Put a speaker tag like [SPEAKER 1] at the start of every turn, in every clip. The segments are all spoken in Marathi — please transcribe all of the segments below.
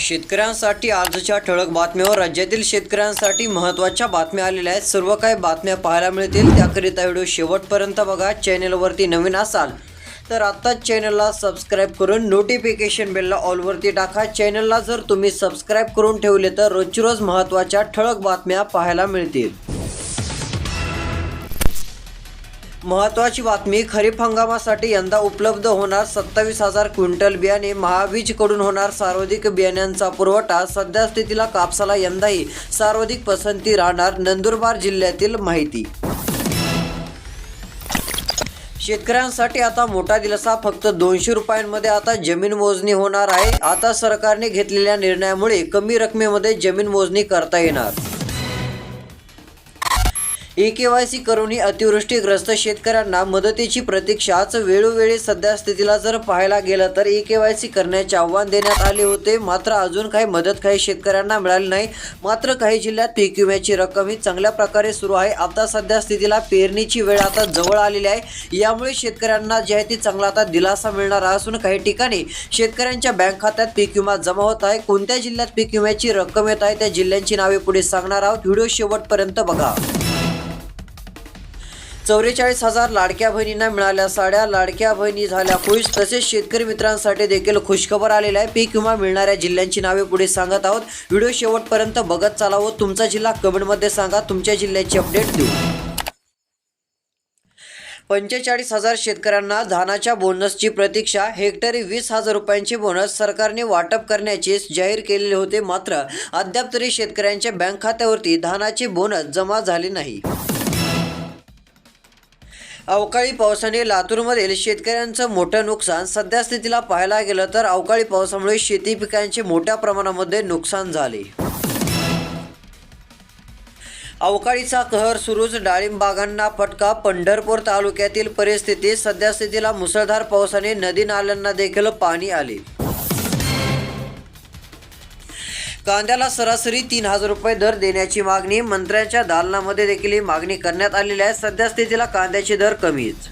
[SPEAKER 1] शेतकऱ्यांसाठी आजच्या ठळक बातम्यावर राज्यातील शेतकऱ्यांसाठी महत्त्वाच्या बातम्या आलेल्या आहेत. सर्व काही बातम्या पाहायला मिळतील. त्याकरिता व्हिडिओ शेवटपर्यंत बघा. चॅनेलवरती नवीन असाल तर आत्ताच चॅनलला सबस्क्राईब करून नोटिफिकेशन बेलला ऑलवरती टाका. चॅनलला जर तुम्ही सबस्क्राईब करून ठेवले तर रोजची रोज महत्त्वाच्या ठळक बातम्या पाहायला मिळतील. महत्त्वाची बातमी खरीप हंगामासाठी यंदा उपलब्ध होणार सत्तावीस हजार क्विंटल बियाणे महाबीजकडून होणार सर्वाधिक बियाण्यांचा पुरवठा. सध्या स्थितीला कापसाला यंदाही सर्वाधिक पसंती राहणार नंदुरबार जिल्ह्यातील माहिती. शेतकऱ्यांसाठी आता मोठा दिलासा फक्त दोनशे रुपयांमध्ये आता जमीन मोजणी होणार आहे. आता सरकारने घेतलेल्या निर्णयामुळे कमी रकमेमध्ये जमीन मोजणी करता येणार. ई के वाय सी करूनही अतिवृष्टीग्रस्त शेतकऱ्यांना मदतीची प्रतीक्षाच वेळोवेळी सध्या स्थितीला जर पाहायला गेलं तर ई के वाय सी करण्याचे आव्हान देण्यात आले होते. मात्र अजून काही मदत काही शेतकऱ्यांना मिळाली नाही. मात्र काही जिल्ह्यात पीक विम्याची रक्कम ही चांगल्या प्रकारे सुरू आहे. आता सध्या स्थितीला पेरणीची वेळ आता जवळ आलेली आहे. यामुळे शेतकऱ्यांना जे आहे ती चांगला आता दिलासा मिळणार असून काही ठिकाणी शेतकऱ्यांच्या बँक खात्यात पीक विमा जमा होत आहे. कोणत्या जिल्ह्यात पीक विम्याची रक्कम येत आहे त्या जिल्ह्यांची नावे पुढे सांगणार आहोत. व्हिडिओ शेवटपर्यंत बघा. चौवेचाळीस हजार लाडक्या बहिणींना मिळाल्या साड्या. लाडक्या बहिणी झाल्या खुश. तसेच शेतकरी मित्रांसाठी देखील खुशखबर आलेला आहे. पीक विमा मिळणाऱ्या जिल्ह्यांची नावे पुढे सांगत आहोत. व्हिडिओ शेवटपर्यंत बघत चालावं तुमचा जिल्हा कमेंटमध्ये सांगा. तुमच्या जिल्ह्याची अपडेट देऊ. पंचेचाळीस हजार शेतकऱ्यांना धानाच्या बोनसची प्रतीक्षा. हेक्टरी वीस हजार रुपयांचे बोनस सरकारने वाटप करण्याचे जाहीर केलेले होते मात्र अद्याप तरी शेतकऱ्यांच्या बँक खात्यावरती धानाचे बोनस जमा झाले नाही. अवकाळी पावसाने लातूरमधील शेतकऱ्यांचं मोठं नुकसान सध्या स्थितीला पाहायला गेलं तर अवकाळी पावसामुळे शेती पिकांचे मोठ्या प्रमाणामध्ये नुकसान झाले. अवकाळीचा कहर सुरूच डाळिंब बागांना फटका. पंढरपूर तालुक्यातील परिस्थिती सध्या स्थितीला मुसळधार पावसाने नदी नाल्यांना देखील पाणी आले. कांद्याला सरासरी तीन हजार रुपये दर देण्याची मागणी मंत्र्यांच्या दालनामध्ये देखील ही मागणी करण्यात आलेली आहे. सध्यास्थितीला कांद्याचे दर कमीच.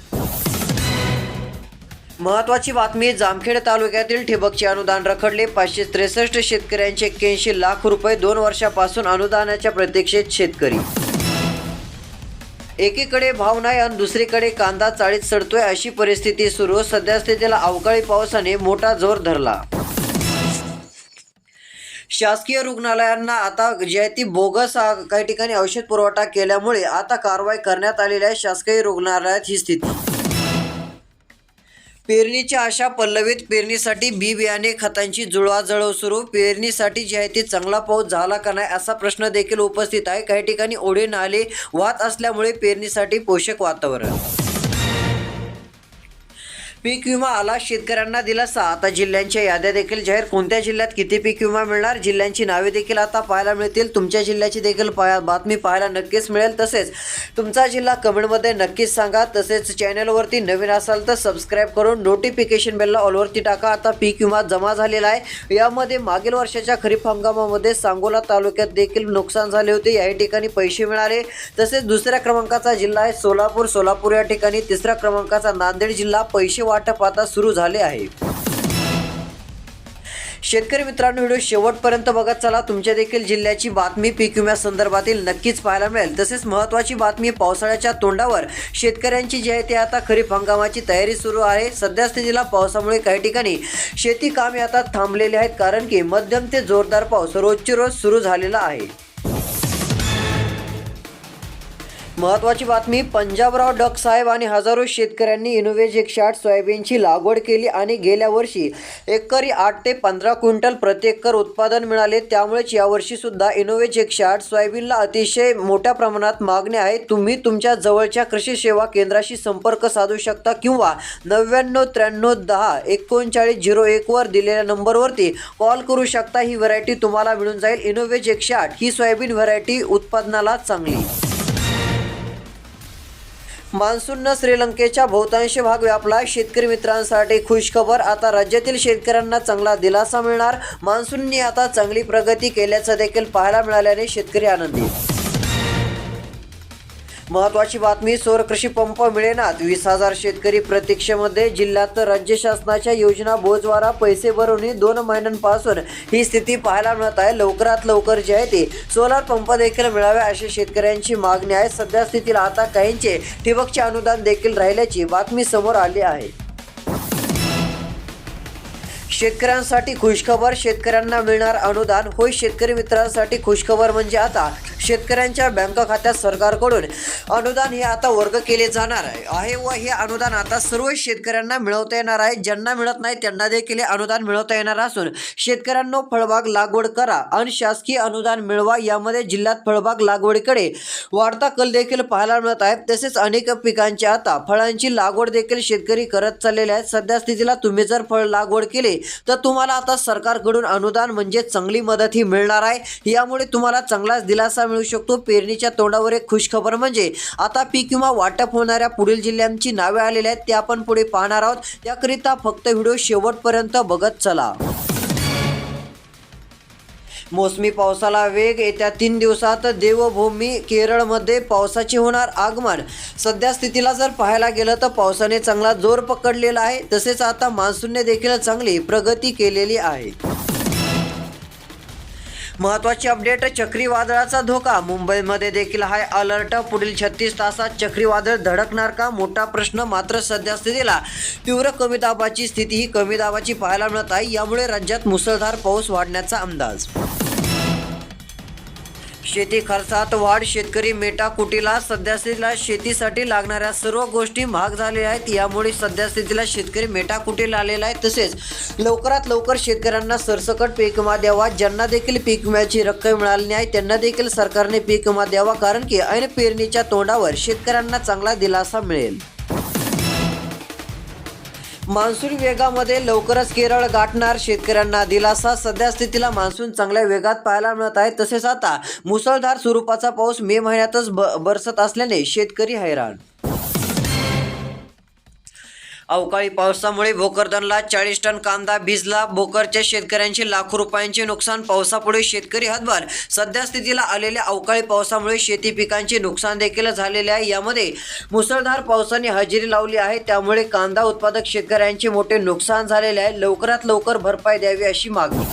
[SPEAKER 1] महत्वाची बातमी जामखेड तालुक्यातील ठिबकचे अनुदान रखडले. पाचशे त्रेसष्ट शेतकऱ्यांचे एक्क्याऐंशी लाख रुपये दोन वर्षापासून अनुदानाच्या प्रतीक्षेत शेतकरी. एकीकडे भाव नाही आणि दुसरीकडे कांदा चाळीत सडतोय अशी परिस्थिती सुरू. सध्यास्थितीला अवकाळी पावसाने मोठा जोर धरला. शासकीय रुग्णालयांना आता जे आहे ती बोगस काही ठिकाणी औषध पुरवठा केल्यामुळे आता कारवाई करण्यात आलेली आहे शासकीय रुग्णालयात ही स्थिती. पेरणीच्या आशा पल्लवीत पेरणीसाठी बी बियाणे खतांची जुळवाजुळव सुरू. पेरणीसाठी जे आहे ती चांगला पाऊस झाला का नाही असा प्रश्न देखील उपस्थित आहे. काही ठिकाणी ओढे नाले वाहत असल्यामुळे पेरणीसाठी पोषक वातावरण. पीक विमा आला शेतकऱ्यांना दिलासा. आता जिल्ह्यांच्या याद्या देखील जाहीर. कोणत्या जिल्ह्यात किती पीक विमा मिळणार? जिल्ह्यांची नावे देखील आता पाहायला मिळतील. तुमच्या जिल्ह्याची देखील पाया बातमी पाहायला नक्कीच मिळेल. तसेच तुमचा जिल्हा कमेंटमध्ये नक्कीच सांगा. तसेच चॅनलवरती नवीन असाल तर सबस्क्राईब करून नोटिफिकेशन बेलला ऑलवरती टाका. आता पीक विमा जमा झालेला आहे. यामध्ये मागील वर्षाच्या खरीप हंगामामध्ये सांगोला तालुक्यात देखील नुकसान झाले होते. याही ठिकाणी पैसे मिळाले. तसेच दुसऱ्या क्रमांकाचा जिल्हा आहे सोलापूर. सोलापूर या ठिकाणी तिसऱ्या क्रमांकाचा नांदेड जिल्हा. पैसे वाटप आता सुरू झाले आहे. शेतकरी मित्रांनो व्हिडिओ शेवटपर्यंत बघत चला. तुमच्या देखील जिल्ह्याची बातमी पीक विम्या संदर्भातील नक्कीच पाहायला मिळेल. तसेच महत्त्वाची बातमी पावसाळ्याच्या तोंडावर. शेतकऱ्यांची जी आहे ती आता खरीप हंगामाची तयारी सुरू आहे. सध्या स्थितीला पावसामुळे काही ठिकाणी शेती कामे आता थांबलेली आहेत. कारण की मध्यम ते जोरदार पाऊस रोजची रोज सुरू झालेला आहे. महत्वाची बातमी पंजाबराव डक साहेब आणि हजारो शेतकऱ्यांनी इनोवेज एकशे सोयाबीनची लागवड केली आणि गेल्या वर्षी एकरी आठ ते पंधरा क्विंटल प्रति एकर उत्पादन मिळाले. त्यामुळेच यावर्षी सुद्धा इनोव्हेज एकशे आठ सोयाबीनला अतिशय मोठ्या प्रमाणात मागणी आहे तुम्ही तुमच्या जवळच्या कृषी सेवा केंद्राशी संपर्क साधू शकता किंवा नव्याण्णव त्र्याण्णव दहा एकोणचाळीस झिरो एकवर दिलेल्या नंबरवरती कॉल करू शकता. ही व्हरायटी तुम्हाला मिळून जाईल. इनोव्हेज एकशे आठ ही सोयाबीन व्हरायटी उत्पादनाला चांगली. मान्सूननं श्रीलंकेच्या बहुतांश भाग व्यापला शेतकरी मित्रांसाठी खुशखबर. आता राज्यातील शेतकऱ्यांना चांगला दिलासा मिळणार. मान्सूनने आता चांगली प्रगती केल्याचं देखील पाहायला मिळाल्याने शेतकरी आनंदी. महत्वाची बातमी सौर कृषी पंप मिळेनात वीस हजार शेतकरी प्रतीक्षेमध्ये जिल्ह्यात राज्य शासनाच्या योजना बोजवारा पैसे भरून दोन महिन्यांपासून ही स्थिती पाहायला मिळत आहे. लवकरात लवकर जे आहे ते सोलार पंप देखील मिळावे अशी शेतकऱ्यांची मागणी आहे. सध्या स्थितीला आता काहींचे ठिबकचे अनुदान देखील राहिल्याची बातमी समोर आली आहे. शेतकऱ्यांसाठी खुशखबर शेतकऱ्यांना मिळणार अनुदान. होय शेतकरी मित्रांसाठी खुशखबर म्हणजे आता शेतकऱ्यांच्या बँक खात्यात सरकारकडून अनुदान हे आता वर्ग केले जाणार आहे. आहे व हे अनुदान आता सर्व शेतकऱ्यांना मिळवता येणार आहे. ज्यांना मिळत नाही त्यांना देखील हे अनुदान मिळवता येणार असून शेतकऱ्यांनो फळबाग लागवड करा आणि शासकीय अनुदान मिळवा. यामध्ये जिल्ह्यात फळबाग लागवडीकडे वाढता कल देखील पाहायला मिळत आहे. तसेच अनेक पिकांची आता फळांची लागवड देखील शेतकरी करत चाललेले आहेत. सध्या स्थितीला तुम्ही जर फळ लागवड केली तर तुम्हाला आता सरकारकडून अनुदान म्हणजे चांगली मदत ही मिळणार आहे. यामुळे तुम्हाला चांगलाच दिलासा मिळू शकतो. पेरणीच्या तोंडावर एक खुशखबर म्हणजे आता पीक विमा वाटप होणाऱ्या पुढील जिल्ह्यांची नावे आलेली आहेत. ते आपण पुढे पाहणार आहोत. त्याकरिता फक्त व्हिडिओ शेवटपर्यंत बघत चला. मोसमी पावसाला वेग येत्या तीन दिवसात देवभूमी केरळमध्ये पावसाचे होणार आगमन. सध्या स्थितीला जर पाहायला गेलं तर पावसाने चांगला जोर पकडलेला आहे तसेच आता मान्सूनने देखील चांगली प्रगती केलेली आहे. महत्वाची अपडेट चक्रीवादळाचा धोका. मुंबईमध्ये देखील हाय अलर्ट. पुढील छत्तीस तासात चक्रीवादळ धडकणार का? मोठा प्रश्न मात्र सध्या स्थितीला. तीव्र कमी दाबाची स्थिती ही कमी दाबाची पाहायला मिळत आहे. यामुळे राज्यात मुसळधार पाऊस वाढण्याचा अंदाज. शेती खर्चात वाढ शेतकरी मेटाकुटीला कुटीला सध्यास्थितीला शेतीसाठी लागणाऱ्या सर्व गोष्टी महाग झालेल्या आहेत. यामुळे सध्या स्थितीला शेतकरी मेटाकुटीला आलेला आहे. तसेच लवकरात लवकर शेतकऱ्यांना सरसकट पीक विमा द्यावा. ज्यांना देखील पीक विम्याची रक्कम मिळाली नाही त्यांना देखील सरकारने पीक विमा द्यावा. कारण की ऐन पेरणीच्या तोंडावर शेतकऱ्यांना चांगला दिलासा मिळेल. मान्सून वेगामध्ये लवकरच केरळ गाठणार. शेतकऱ्यांना दिलासा. सध्या स्थितीला मान्सून चांगल्या वेगात पाहायला मिळत आहे. तसेच आता मुसळधार स्वरूपाचा पाऊस मे महिन्यातच ब बरसत असल्याने शेतकरी हैराण अवकाळी पावसामुळे भोकरदनला चाळीस टन कांदा भिजला. भोकरच्या शेतकऱ्यांचे लाखो रुपयांचे नुकसान पावसापुढे शेतकरी हतबल. सध्या स्थितीला आलेल्या अवकाळी पावसामुळे शेती पिकांचे नुकसान देखील झालेले आहे. यामध्ये मुसळधार पावसाने हजेरी लावली आहे. त्यामुळे कांदा उत्पादक शेतकऱ्यांचे मोठे नुकसान झालेले आहे. लवकरात लवकर भरपाई द्यावी अशी मागणी.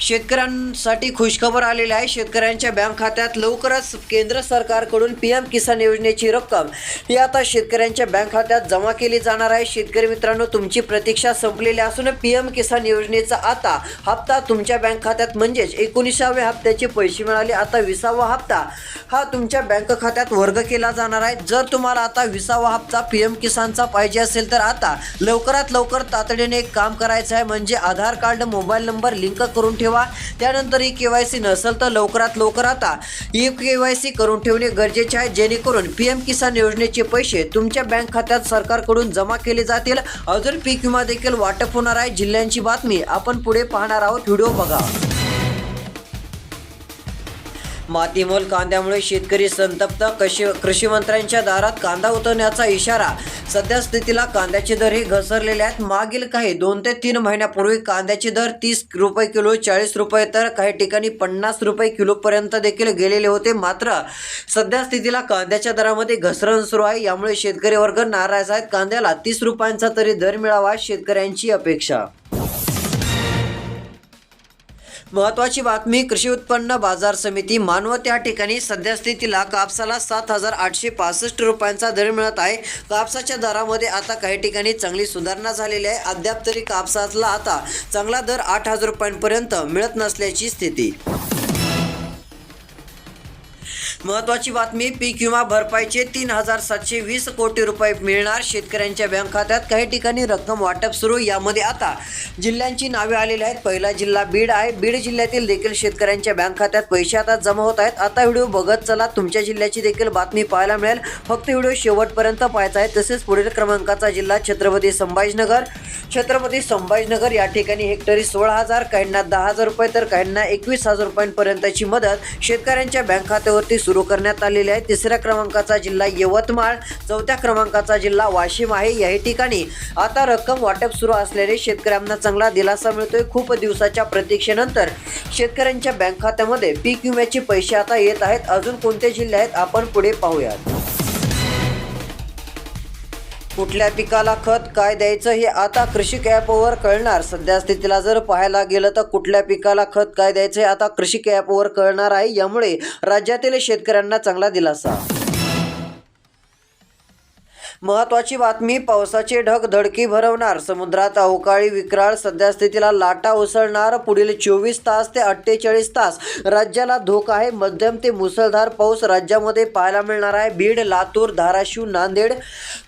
[SPEAKER 1] शेतकऱ्यांसाठी खुशखबर आलेली आहे. शेतकऱ्यांच्या बँक खात्यात लवकरच केंद्र सरकारकडून पी एम किसान योजनेची रक्कम ही आता शेतकऱ्यांच्या बँक खात्यात जमा केली जाणार आहे. शेतकरी मित्रांनो तुमची प्रतीक्षा संपलेली असून पी एम किसान योजनेचा आता हप्ता तुमच्या बँक खात्यात म्हणजेच एकोणीसाव्या हप्त्याचे पैसे मिळाले. आता विसावा हप्ता हा तुमच्या बँक खात्यात वर्ग केला जाणार आहे. जर तुम्हाला आता विसावा हप्ता पी एम किसानचा पाहिजे असेल तर आता लवकरात लवकर तातडीने एक काम करायचं आहे. म्हणजे Aadhaar card mobile number link करून ठेवा. त्यानंतर ही के वाय सी नसेल तर लवकरात लवकर आता ई के वाय सी करून ठेवणे गरजेचे आहे. जेणेकरून पी एम किसान योजनेचे पैसे तुमच्या बँक खात्यात सरकारकडून जमा केले जातील. अजून पीक विमा देखील वाटप होणार आहे. जिल्ह्यांची बातमी आपण पुढे पाहणार आहोत. व्हिडिओ बघा. मातीमोल कांद्यामुळे शेतकरी संतप्त कशी कृषीमंत्र्यांच्या दारात कांदा उतरण्याचा इशारा. सध्या स्थितीला कांद्याचे दर हे घसरलेले आहेत. मागील काही दोन ते तीन महिन्यापूर्वी कांद्याचे दर तीस रुपये किलो चाळीस रुपये तर काही ठिकाणी पन्नास रुपये किलोपर्यंत देखील गेलेले होते. मात्र सध्या स्थितीला कांद्याच्या दरामध्ये घसरण सुरू आहे. यामुळे शेतकरी वर्ग नाराज आहेत. कांद्याला तीस रुपयांचा तरी दर मिळावा शेतकऱ्यांची अपेक्षा. महत्वाची बातमी कृषी उत्पन्न बाजार समिती मानवत या ठिकाणी सध्या स्थितीला कापसाला सात हजार आठशे पासष्ट रुपयांचा दर मिळत आहे. कापसाच्या दरामध्ये आता काही ठिकाणी चांगली सुधारणा झालेली आहे. अद्याप तरी कापसाला आता चांगला दर आठ हजार रुपयांपर्यंत मिळत नसल्याची स्थिती. महत्वाची बातमी पीक विमा भरपाईचे तीन हजार सातशे वीस कोटी रुपये मिळणार. शेतकऱ्यांच्या बँक खात्यात काही ठिकाणी रक्कम वाटप सुरू यामध्ये आता जिल्ह्यांची नावे आलेली आहेत. पहिला जिल्हा बीड आहे. बीड जिल्ह्यातील देखील शेतकऱ्यांच्या बँक खात्यात पैसे आता जमा होत आहेत. आता व्हिडिओ बघत चला. तुमच्या जिल्ह्याची देखील बातमी पाहायला मिळेल. फक्त व्हिडिओ शेवटपर्यंत पाहायचा आहे. तसेच पुढील क्रमांकाचा जिल्हा छत्रपती संभाजीनगर. छत्रपती संभाजीनगर या ठिकाणी हेक्टरी सोळा हजार काहींना दहा हजार रुपये तर काहींना एकवीस हजार रुपयांपर्यंतची मदत. शेतकऱ्यांच्या बँक खात्यावरती सुरू करण्यात आलेले आहे. तिसऱ्या क्रमांकाचा जिल्हा यवतमाळ चौथ्या क्रमांकाचा जिल्हा वाशिम आहे. याही ठिकाणी आता रक्कम वाटप सुरू असल्याने शेतकऱ्यांना चांगला दिलासा मिळतोय. खूप दिवसाच्या प्रतीक्षेनंतर शेतकऱ्यांच्या बँक खात्यामध्ये पीक विम्याचे पैसे आता येत आहेत. अजून कोणते जिल्हे आहेत? आपण पुढे पाहूयात. कुठल्या पिकाला खत काय द्यायचं हे आता कृषी ॲपवर कळणार. सध्या स्थितीला जर पाहायला गेलं तर कुठल्या पिकाला खत काय द्यायचं हे आता कृषी ॲपवर कळणार आहे. यामुळे राज्यातील शेतकऱ्यांना चांगला दिलासा. महत्वाची बातमी पावसाचे ढग धडकी भरवणार समुद्रात अवकाळी विक्राळ सध्या स्थितीला लाटा उसळणार पुढील चोवीस तास ते अठ्ठेचाळीस तास राज्याला धोका आहे. मध्यम ते मुसळधार पाऊस राज्यामध्ये पाहायला मिळणार आहे. बीड लातूर धाराशिव नांदेड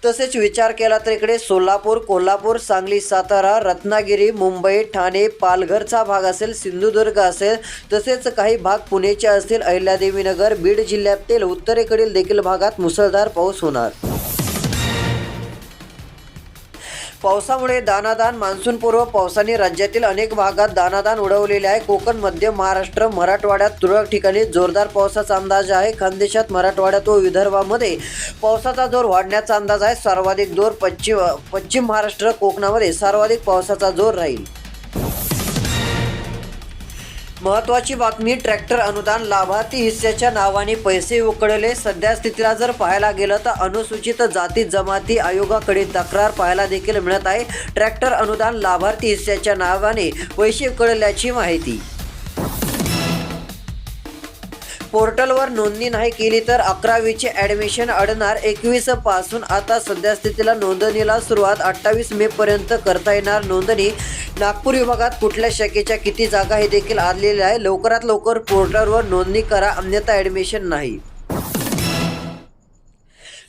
[SPEAKER 1] तसेच विचार केला तर इकडे सोलापूर कोल्हापूर सांगली सातारा रत्नागिरी मुंबई ठाणे पालघरचा भाग असेल सिंधुदुर्ग असेल तसेच काही भाग पुणेचे असतील अहिल्यादेवीनगर बीड जिल्ह्यातील उत्तरेकडील देखील भागात मुसळधार पाऊस होणार. पावसामुळे दानादान मान्सूनपूर्व पावसाने राज्यातील अनेक भागात दानादान उडवलेले आहे. कोकण मध्य महाराष्ट्र मराठवाड्यात तुरळक ठिकाणी जोरदार पावसाचा अंदाज आहे. खानदेशात मराठवाड्यात व विदर्भामध्ये पावसाचा जोर वाढण्याचा अंदाज आहे. सर्वाधिक जोर पश्चिम पश्चिम महाराष्ट्र कोकणामध्ये सर्वाधिक पावसाचा जोर राहील. महत्वाची बातमी ट्रॅक्टर अनुदान लाभार्थी हिस्स्याच्या नावाने पैसे उकळले. सध्या स्थितीला जर पाहायला गेलं तर अनुसूचित जाती जमाती आयोगाकडे तक्रार पाहायला देखील मिळत आहे. ट्रॅक्टर अनुदान लाभार्थी हिस्स्याच्या नावाने पैसे उकळल्याची माहिती पोर्टलवर नोंदणी नाही केली तर अकरावीचे ॲडमिशन अडणार एकवीसपासून. आता सध्यास्थितीला नोंदणीला सुरुवात अठ्ठावीस मे पर्यंत करता येणार. नोंदणी नागपूर विभागात कुठल्या शाखेच्या किती जागा हे देखील आलेले आहे. लवकरात लवकर पोर्टलवर नोंदणी करा अन्यथा ॲडमिशन नाही.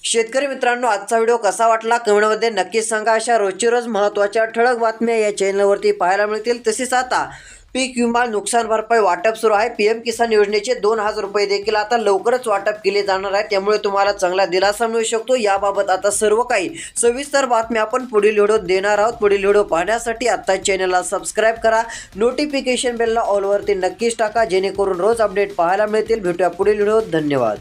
[SPEAKER 1] शेतकरी मित्रांनो आजचा व्हिडिओ कसा वाटला कमेंटमध्ये नक्कीच सांगा. अशा रोजची रोज महत्त्वाच्या ठळक बातम्या या चॅनलवरती पाहायला मिळतील. तसेच आता पीक विमा नुकसान भरपाई वाटप सुरू आहे. पी एम किसान योजनेचे दोन हजार रुपये देखील आता लवकरच वाटप केले जाणार आहे. त्यामुळे तुम्हाला चांगला दिलासा मिळू शकतो. याबाबत आता सर्व काही सविस्तर बातम्या आपण पुढील व्हिडिओ देणार आहोत. पुढील व्हिडिओ पाहण्यासाठी आता चॅनलला सबस्क्राईब करा. नोटिफिकेशन बेलला ऑलवरती नक्कीच टाका जेणेकरून रोज अपडेट पाहायला मिळतील. भेटूया पुढील व्हिडिओ धन्यवाद.